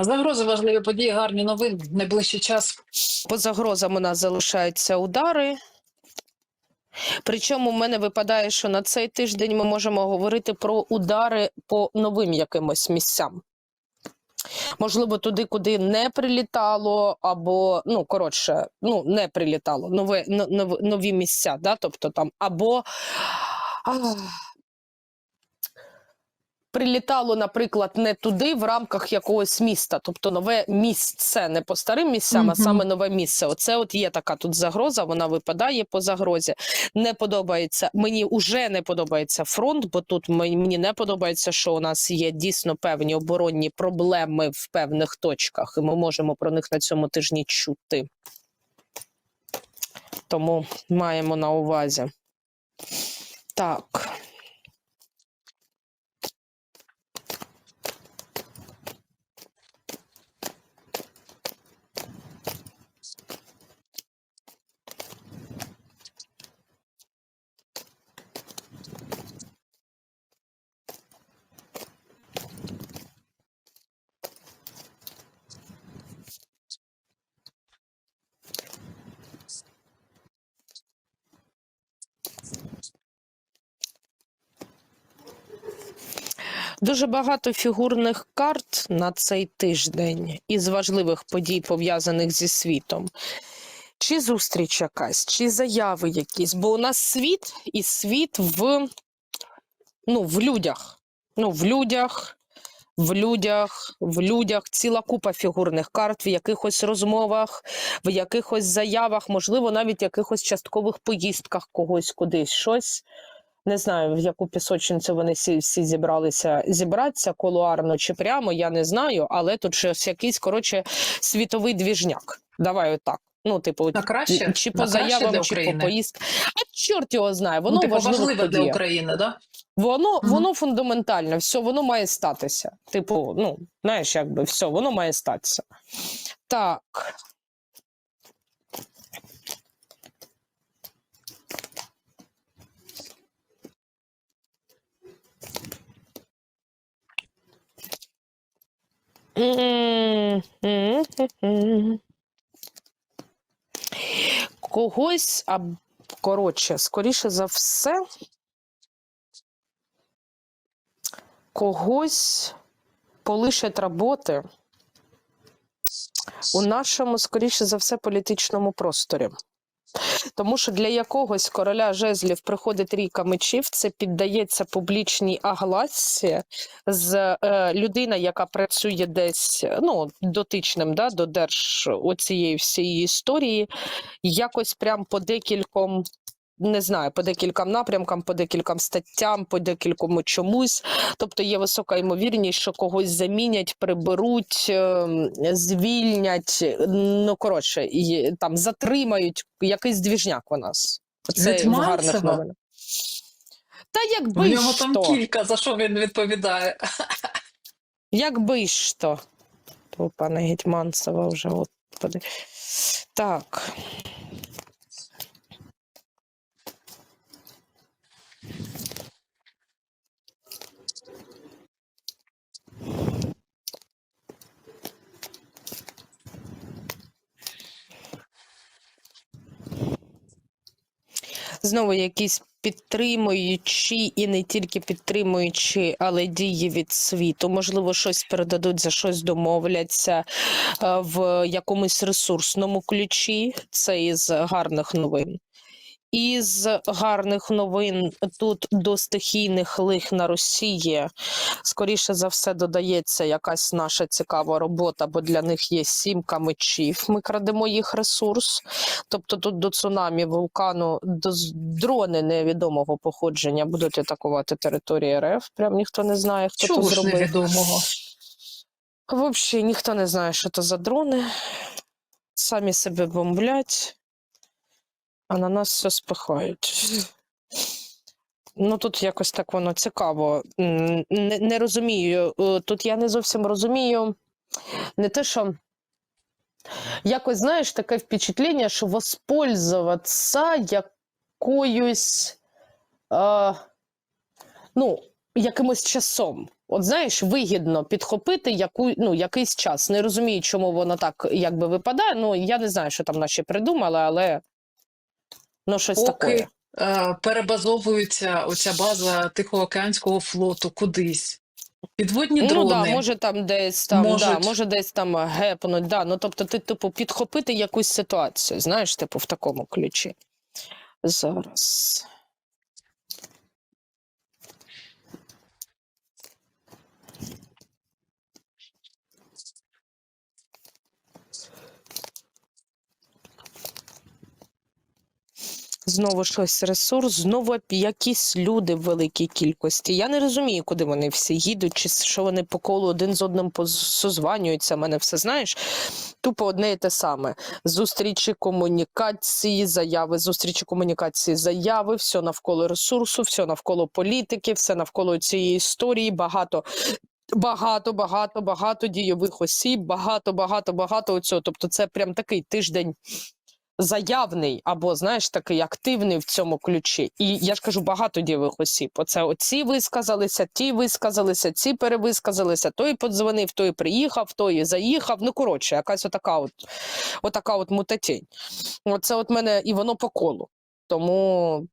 Загрози важливі події, гарні новини. в Найближчий час. По загрозам у нас залишаються удари. Причому в мене випадає, що на цей тиждень ми можемо говорити про удари по новим якимось місцям. Можливо, туди, куди не прилітало, або, ну, коротше, ну, не прилітало, нове, но- нові місця, да? тобто там, або а, прилітало, наприклад, не туди в рамках якогось міста, тобто нове місце, не по старим місцям, а саме нове місце. Оце от є така тут загроза, вона випадає по загрозі. Не подобається, мені вже не подобається фронт, бо тут мені мені не подобається, що у нас є дійсно певні оборонні проблеми в певних точках, і ми можемо про них на цьому тижні чути. Тому маємо на увазі. Так. Дуже багато фігурних карт на цей тиждень із важливих подій, пов'язаних зі світом. Чи зустріч якась, чи заяви якісь. Бо у нас світ і світ в, ну, в людях. Ну, в людях, в людях, в людях ціла купа фігурних карт в якихось розмовах, в якихось заявах, можливо, навіть якихось часткових поїздках когось кудись щось. Не знаю, в яку пісочницю вони всі, всі зібралися зібратися колуарно чи прямо, я не знаю, але тут щось якийсь, коротше, світовий двіжняк. Давай отак. Ну, типу, На краще? чи На по заявам, чи по поїздкам. А чорт його знає, воно ну, типу, важливо важливе для. України, да? Воно, Мгм. воно фундаментальне, все, воно має статися. Типу, ну, знаєш, якби все, воно має статися. Так. Когось, а коротше, скоріше за все, когось полишать роботи у нашому, скоріше за все, політичному просторі. Тому що для якогось короля жезлів приходить ріка мечів, це піддається публічній агласі з е, людина, яка працює десь ну, дотичним да, до держ оцієї всієї історії, якось прям по декільком. Не знаю, по декільком напрямкам, по декільком статтям, по декількому чомусь. Тобто є висока ймовірність, що когось замінять, приберуть, ем, звільнять. Ну коротше, там затримають якийсь двіжняк у нас. Це в гарних новинах. Та якби ж нього там кілька, за що він відповідає. якби ж то. То пане Гетьманцева вже от. Так. Знову якісь підтримуючі і не тільки підтримуючі, але дії від світу. Можливо, щось передадуть, за щось домовляться е, в якомусь ресурсному ключі. Це із гарних новин. Із гарних новин тут до стихійних лих на Росії, скоріше за все, додається якась наша цікава робота, бо для них є сімка мечів. Ми крадемо їх ресурс. Тобто тут до цунамі, вулкану, до дрони невідомого походження будуть атакувати територію РФ. Прям ніхто не знає, хто Чого ж зробив. невідомого? Взагалі ніхто не знає, що це за дрони. Самі себе бомблять, а на нас все спихають. Ну тут якось так воно цікаво. Не, не розумію. е, Тут я не зовсім розумію. Не те, що якось, знаєш, таке впечатлення, що воспользуватися якоюсь, е, ну, якимось часом. От знаєш, вигідно підхопити яку, ну, якийсь час. Не розумію, чому воно так якби випадає. Ну, я не знаю, що там наші придумали, але ну, щось таке. Е, перебазовується оця база Тихоокеанського флоту кудись. Підводні Ну дрони. да, може там десь там, да, може десь там гепнуть. Да. Ну, тобто, ти, типу, підхопити якусь ситуацію, знаєш, типу, в такому ключі. Зараз. Знову щось ресурс, знову якісь люди в великій кількості. Я не розумію, куди вони всі їдуть, чи що вони по колу один з одним созванюються. Мене все знаєш. Тупо одне і те саме. Зустрічі комунікації, заяви, зустрічі комунікації, заяви, все навколо ресурсу, все навколо політики, все навколо цієї історії. Багато. Багато, багато, багато дійових осіб, багато, багато, багато оцього. Тобто, це прям такий тиждень заявний або знаєш такий активний в цьому ключі. І я ж кажу, багато дієвих осіб. Оце оці висказалися, ті висказалися, ці перевисказалися. Той подзвонив, той приїхав, той заїхав. Ну коротше, якась отака от, отака от мутатінь. Оце от мене і воно по колу. Тому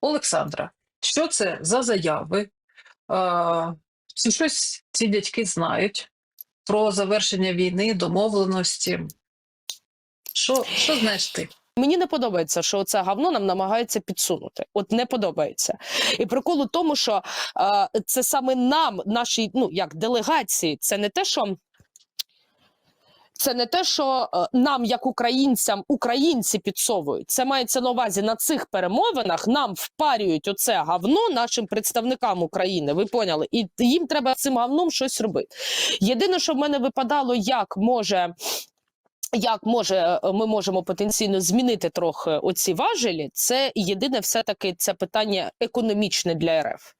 Олександра, що це за заяви? Чи щось ці дядьки знають про завершення війни, домовленості? Що, що знаєш ти? Мені не подобається, що це говно нам намагаються підсунути. От не подобається. І прикол у тому, що е, це саме нам, нашій, ну як делегації, це не те, що. Це не те, що е, нам, як українцям, українці підсовують. Це мається на увазі на цих перемовинах. Нам впарюють оце говно нашим представникам України. Ви поняли? І їм треба цим говном щось робити. Єдине, що в мене випадало, як може як може е, ми можемо потенційно змінити трохи оці важелі, це єдине, все таки це питання економічне для РФ.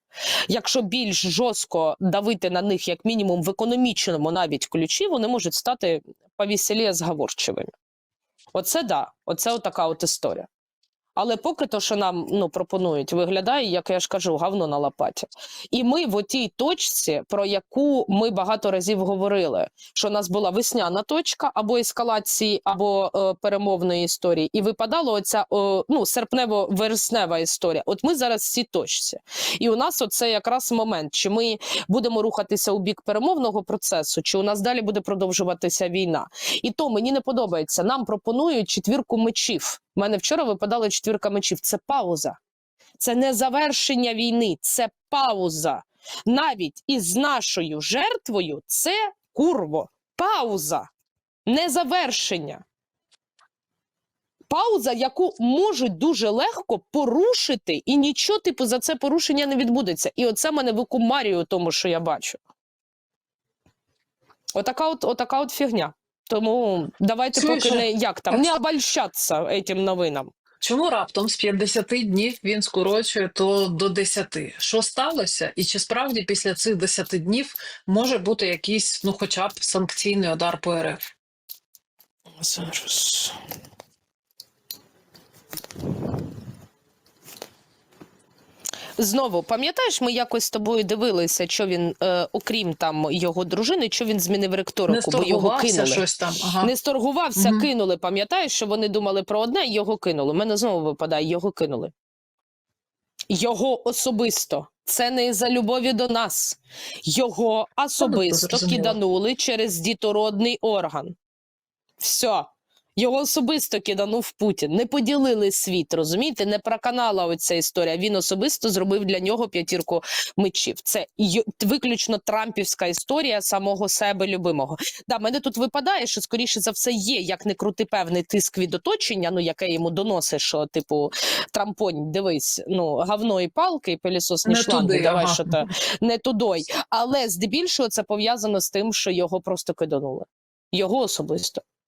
Якщо більш жорстко давити на них, як мінімум в економічному навіть ключі, вони можуть стати повіселі зговорчивими. Оце да, оце отака от історія. Але поки то, що нам ну, пропонують, виглядає, як я ж кажу, говно на лопаті. І ми в отій точці, про яку ми багато разів говорили, що у нас була весняна точка або ескалації, або е, перемовної історії, і випадала оця е, ну, серпнево-вереснева історія. От ми зараз в цій точці. І у нас оце якраз момент, чи ми будемо рухатися у бік перемовного процесу, чи у нас далі буде продовжуватися війна. І то мені не подобається. Нам пропонують четвірку мечів. У мене вчора випадала четвірка мечів. Це пауза. Це не завершення війни, це пауза. Навіть із нашою жертвою це курво. Пауза, не завершення. Пауза, яку можуть дуже легко порушити, і нічого типу за це порушення не відбудеться. І оце мене викумарює у тому, що я бачу. Отака от, отака от фігня. Тому давайте Чуєш, поки не як там не обольщатися этим новинам. Чому раптом з 50 днів він скорочує то до 10? Що сталося? І чи справді після цих 10 днів може бути якийсь, ну хоча б санкційний удар по РФ? Зараз. Знову пам'ятаєш, ми якось з тобою дивилися, що він, е, окрім там його дружини, що він змінив Не риторику, бо його кинули. щось там. Ага. Не сторгувався, Мгм. кинули. Пам'ятаєш, що вони думали про одне, і його кинули. У мене знову випадає, його кинули. Його особисто. Це не за любові до нас. Його особисто зрозуміло. киданули через дітородний орган. Все. Його особисто киданув Путін. Не поділили світ, розумієте? Не проканала оця історія. Він особисто зробив для нього п'ятірку мечів. Це виключно трампівська історія самого себе любимого. Да, мене тут випадає, що скоріше за все є, як не крути певний тиск від оточення, ну яке йому доносить, що типу Трампонь, дивись, ну говно і палки, і пилісос Не не шланги, туди, давай ага. що то не тудой. Але здебільшого це пов'язано з тим, що його просто киданули. Його особисто.